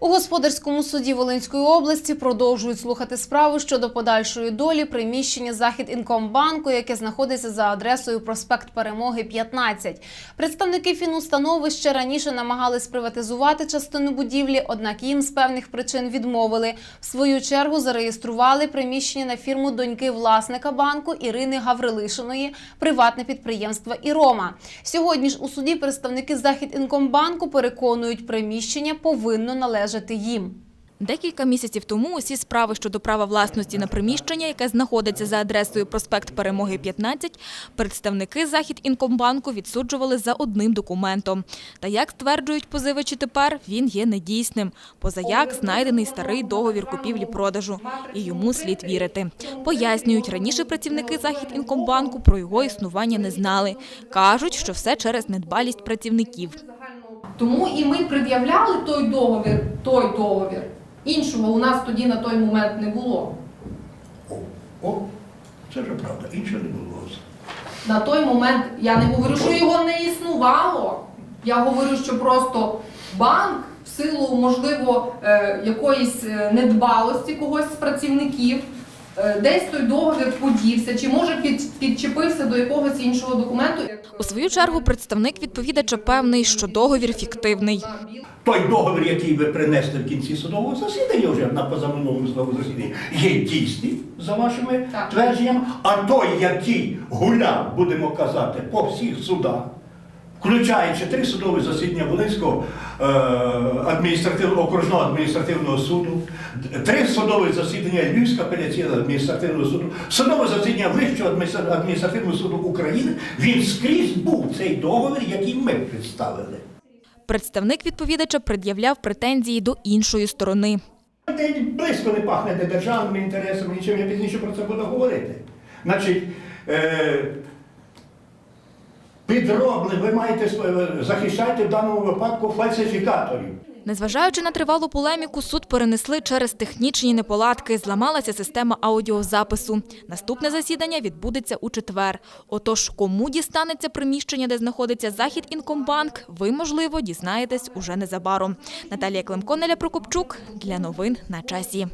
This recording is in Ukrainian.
У господарському суді Волинської області продовжують слухати справу щодо подальшої долі приміщення Західінкомбанку, яке знаходиться за адресою проспект Перемоги 15. Представники фінустанови ще раніше намагались приватизувати частину будівлі, однак їм з певних причин відмовили. В свою чергу зареєстрували приміщення на фірму доньки власника банку Ірини Гаврилишиної, приватне підприємство Ірома. Сьогодні ж у суді представники Західінкомбанку переконують, приміщення повинно належати їм. Декілька місяців тому усі справи щодо права власності на приміщення, яке знаходиться за адресою проспект Перемоги 15, представники Західінкомбанку відсуджували за одним документом. Та як стверджують позивачі тепер, він є недійсним. Позаяк знайдений старий договір купівлі-продажу. І йому слід вірити. Пояснюють, раніше працівники Західінкомбанку про його існування не знали. Кажуть, що все через недбалість працівників. Тому і ми пред'являли той договір, той договір. Іншого у нас тоді на той момент не було. О, о, це вже правда, іншого не було. На той момент я не говорю, що його не існувало. Я говорю, що просто банк в силу, можливо, е, якоїсь е, недбалості когось з працівників, десь той договір подівся, чи може під, підчепився до якогось іншого документу. У свою чергу представник відповідача певний, що договір фіктивний. Той договір, який ви принесли в кінці судового засідання, вже на позаминулому судовому засіданні, є дійсний за вашими Так. твердженнями, а той, який гуляв, будемо казати, по всіх судах, включаючи три судові засідання Волинського е, адміністративного окружного адміністративного суду, три судові засідання Львівського апеляційного адміністративного суду, судове засідання Вищого адміністративного суду України, він скрізь був цей договір, який ми представили. Представник відповідача пред'являв претензії до іншої сторони. Близько не пахнете державними інтересами, нічим я пізніше про це буду говорити. Значить, е, підробли, ви маєте захищати в даному випадку фальсифікаторів. Незважаючи на тривалу полеміку, суд перенесли через технічні неполадки. Зламалася система аудіозапису. Наступне засідання відбудеться у четвер. Отож, кому дістанеться приміщення, де знаходиться Західінкомбанк, ви, можливо, дізнаєтесь уже незабаром. Наталія Климко, Неля Прокопчук для новин на часі.